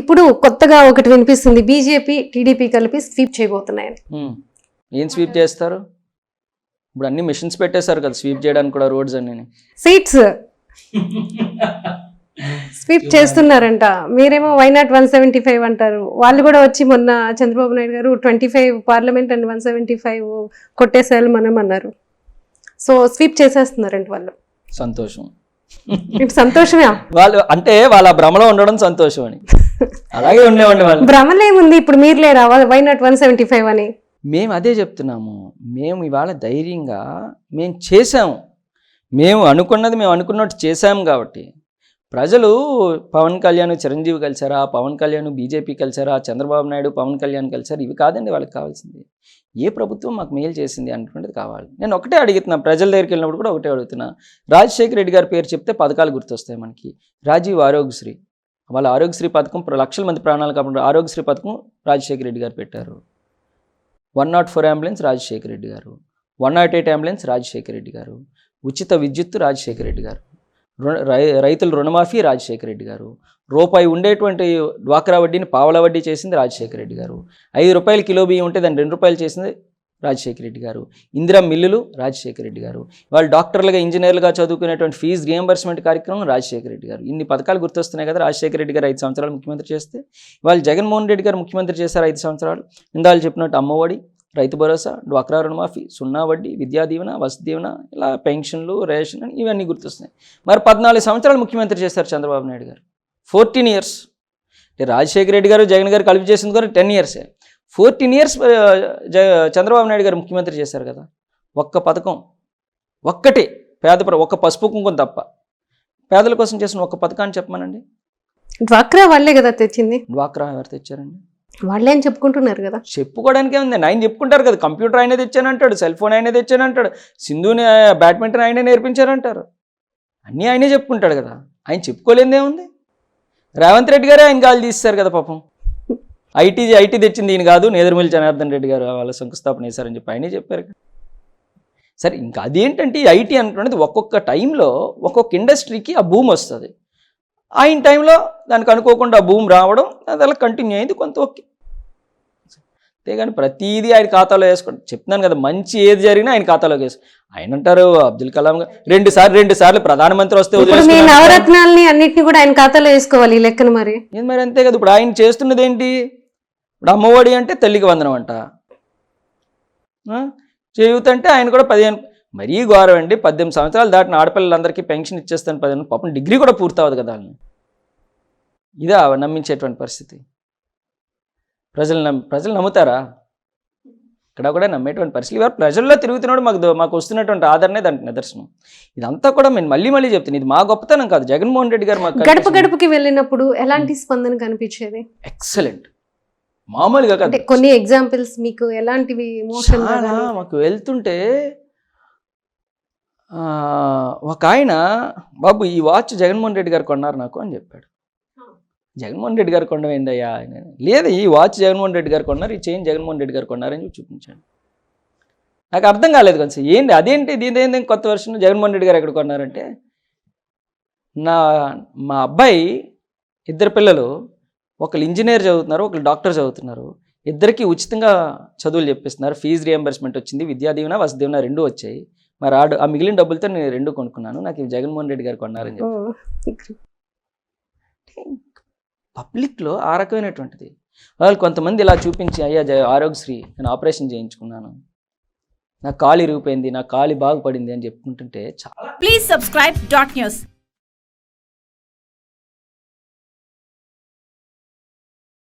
ఇప్పుడు కొత్తగా ఒకటి వినిపిస్తుంది. బీజేపీ టీడీపీ కలిపి స్వీప్ చేయబోతున్నాయని. ఏం స్వీప్ చేస్తారు? ఇప్పుడు అన్ని మిషన్స్ పెట్టేశారు కదా స్వీప్ చేయడానికి కూడా రోడ్స్ అన్ని. సీట్స్. స్వీప్ చేస్తున్నారంట. మీరేమో వైనాట్ వన్ సెవెంటీ ఫైవ్ అంటారు. వాళ్ళు కూడా వచ్చి మొన్న చంద్రబాబు నాయుడు గారు twenty five parliament and one seventy five కొట్టేసేయాలి మనం అన్నారు. సో స్వీప్ చేసేస్తున్నారంట వాళ్ళు. సంతోషం. సంతోషమే? వాళ్ళు అంటే వాళ్ళ భ్రమలో ఉండడం సంతోషం అని. అలాగే ఉండేవాడిని వాళ్ళు. భ్రమలేముంది ఇప్పుడు మీరు లేరా? వైనాట్ వన్ సెవెంటీ ఫైవ్ అని? మేము అదే చెప్తున్నాము. మేము ఇవాళ ధైర్యంగా మేము చేసాము మేము అనుకున్నది మేము అనుకున్నట్టు చేశాము కాబట్టి. ప్రజలు పవన్ కళ్యాణ్ చిరంజీవి కలిసారా? పవన్ కళ్యాణ్ బీజేపీ కలిసారా? చంద్రబాబు నాయుడు పవన్ కళ్యాణ్ కలిసారు? ఇవి కాదండి వాళ్ళకి కావాల్సింది. ఏ ప్రభుత్వం మాకు మేలు చేసింది అనుకునేది కావాలి. నేను ఒకటే అడుగుతున్నా ప్రజల దగ్గరికి వెళ్ళినప్పుడు కూడా ఒకటే అడుగుతున్నా. రాజశేఖర రెడ్డి గారి పేరు చెప్తే పథకాలు గుర్తొస్తాయి మనకి. రాజీవ్ ఆరోగ్యశ్రీ. వాళ్ళ ఆరోగ్యశ్రీ పథకం లక్షల మంది ప్రాణాలు కాకుండా ఆరోగ్యశ్రీ పథకం రాజశేఖర రెడ్డి గారు పెట్టారు. One naught four ambulance Rajasekhara Reddy గారు. One naught eight ambulance Rajasekhara Reddy గారు. ఉచిత విద్యుత్తు రాజశేఖర రెడ్డి గారు. రై- రైతుల రుణమాఫీ రాజశేఖర రెడ్డి గారు. రూపాయి ఉండేటువంటి డ్వాక్రా వడ్డీని పావల వడ్డీ చేసింది రాజశేఖర రెడ్డి గారు. ఐదు రూపాయలు కిలో బియ్యం ఉంటే దాన్ని రెండు రూపాయలు చేసింది రాజశేఖర రెడ్డి గారు ఇందిరా మిల్లులు రాజశేఖర రెడ్డి గారు. వాళ్ళు డాక్టర్లుగా ఇంజనీర్లుగా చదువుకునేటువంటి ఫీజు రియంబర్స్మెంట్ కార్యక్రమం రాజశేఖర రెడ్డి గారు. ఇన్ని పథకాలు గుర్తొస్తున్నాయి కదా రాజశేఖర రెడ్డి గారు ఐదు సంవత్సరాలు ముఖ్యమంత్రి చేస్తే. వాళ్ళు జగన్మోహన్ రెడ్డి గారు ముఖ్యమంత్రి చేశారు ఐదు సంవత్సరాలు. ఇందాలు చెప్పినట్టు అమ్మఒడి రైతు భరోసా డ్వాక్రా రుణమాఫీ సున్నా వడ్డీ విద్యా దీవెన వసతి దీవెన ఇలా పెన్షన్లు రేషన్ ఇవన్నీ గుర్తొస్తున్నాయి. మరి పద్నాలుగు సంవత్సరాలు ముఖ్యమంత్రి చేశారు చంద్రబాబు నాయుడు గారు. Fourteen years. అంటే రాజశేఖర రెడ్డి గారు జగన్ గారు కలిపి చేసింది కూడా టెన్ ఇయర్సే. ఫోర్టీన్ ఇయర్స్ చంద్రబాబు నాయుడు గారు ముఖ్యమంత్రి చేశారు కదా. ఒక్క పథకం ఒక్కటే పేద ఒక్క పసుపు కుంకుమ తప్ప. పేదల కోసం చేసిన ఒక్క పథకాన్ని చెప్పమనండి. డ్వాక్రా వాళ్ళే కదా తెచ్చింది. డ్వాక్రా ఎవరు తెచ్చారండి? వాళ్ళే అని చెప్పుకుంటున్నారు కదా. చెప్పుకోవడానికే ఉంది. ఆయన చెప్పుకుంటారు కదా. కంప్యూటర్ ఆయనే తెచ్చానంటాడు సెల్ ఫోన్ ఆయనే తెచ్చానంటాడు సింధుని బ్యాడ్మింటన్ ఆయనే నేర్పించారంటారు. అన్నీ ఆయనే చెప్పుకుంటాడు కదా. ఆయన చెప్పుకోలేదే ఉంది. రేవంత్ రెడ్డి గారే ఆయన గాలి తీస్తారు కదా పాపం. ఐటీ ఐటీ తెచ్చింది ఈయన కాదు నేదురుమల్లి జనార్దన్ రెడ్డి గారు వాళ్ళ శంకుస్థాపన చేశారని చెప్పి ఆయనే చెప్పారు. సరే ఇంకా అదేంటంటే ఐటీ అనుకున్నది ఒక్కొక్క టైంలో ఒక్కొక్క ఇండస్ట్రీకి ఆ భూమి వస్తుంది ఆయన టైంలో దానికి అనుకోకుండా ఆ భూమి రావడం అది అలా కంటిన్యూ అయింది కొంత ఓకే అంతేగాని ప్రతిదీ ఆయన ఖాతాలో వేసుకోండి చెప్తున్నాను కదా మంచి ఏది జరిగినా ఆయన ఖాతాలోకి వేసు ఆయన అంటారు అబ్దుల్ కలాం గారు రెండు సార్లు రెండు సార్లు ప్రధానమంత్రి వస్తే. నవరత్నాల్ని అన్నిటిని కూడా ఆయన ఖాతాలో వేసుకోవాలి లెక్కన మరి మరి అంతే కదా ఇప్పుడు ఆయన చేస్తున్నది ఏంటి ఇప్పుడు అమ్మఒడి అంటే తల్లికి వందనం అంట? చేయూత అంటే ఆయన కూడా పదిహేను మరీ ఘోరం అండి. పద్దెనిమిది సంవత్సరాలు దాటిన ఆడపిల్లలందరికీ పెన్షన్ ఇచ్చేస్తాను పదిహేను పాపం డిగ్రీ కూడా పూర్తవదు కదా వాళ్ళని ఇదా నమ్మించేటువంటి పరిస్థితి. ప్రజలు నమ్మి ప్రజలు నమ్ముతారా? ఇక్కడ కూడా నమ్మేటువంటి పరిస్థితి. ఇవాళ ప్రజల్లో తిరుగుతున్నాడు మాకు మాకు వస్తున్నటువంటి ఆదరణే దానికి నిదర్శనం. ఇదంతా కూడా నేను మళ్ళీ మళ్ళీ చెప్తాను ఇది మా గొప్పతనం కాదు. జగన్మోహన్ రెడ్డి గారు మాకు గడప గడపకి వెళ్ళినప్పుడు ఎలాంటి స్పందన కనిపించేది? ఎక్సలెంట్. మామూలుగా అంటే కొన్ని ఎగ్జాంపుల్స్ మీకు ఎలాంటివి మాకు వెళ్తుంటే ఒక ఆయన బాబు ఈ వాచ్ జగన్మోహన్ రెడ్డి గారు కొన్నారు నాకు అని చెప్పాడు. జగన్మోహన్ రెడ్డి గారు ఏందయ్యా? ఆయన లేదు ఈ వాచ్ జగన్మోహన్ రెడ్డి గారు కొన్నారు ఈ చైన్ జగన్మోహన్ రెడ్డి గారు కొన్నారని చెప్పి చూపించాడు. నాకు అర్థం కాలేదు కొంచెం. ఏంటి అదేంటి దీని ఏంటి కొత్త వర్షన్ జగన్మోహన్ రెడ్డి గారు ఎక్కడ కొన్నారంటే నా మా అబ్బాయి ఇద్దరు పిల్లలు ఒకళ్ళు ఇంజనీర్ చదువుతున్నారు ఒకళ్ళు డాక్టర్ చదువుతున్నారు. ఇద్దరికి ఉచితంగా చదువులు చెప్పిస్తున్నారు. ఫీజు రియంబర్స్మెంట్ వచ్చింది విద్యా దీవెన వసతి దీవెన రెండు వచ్చాయి. మరి ఆడు ఆ మిగిలిన డబ్బులతో నేను రెండు కొనుక్కున్నాను. నాకు ఇవి జగన్మోహన్ రెడ్డి గారు కొన్నారని చెప్పి. పబ్లిక్లో ఆ రకమైనటువంటిది. వాళ్ళు కొంతమంది ఇలా చూపించి అయ్యా జ ఆరోగ్యశ్రీ నేను ఆపరేషన్ చేయించుకున్నాను. నా కాలు ఇరిగిపోయింది నా కాలు బాగుపడింది అని చెప్పుకుంటుంటే చాలా Please subscribe dot news.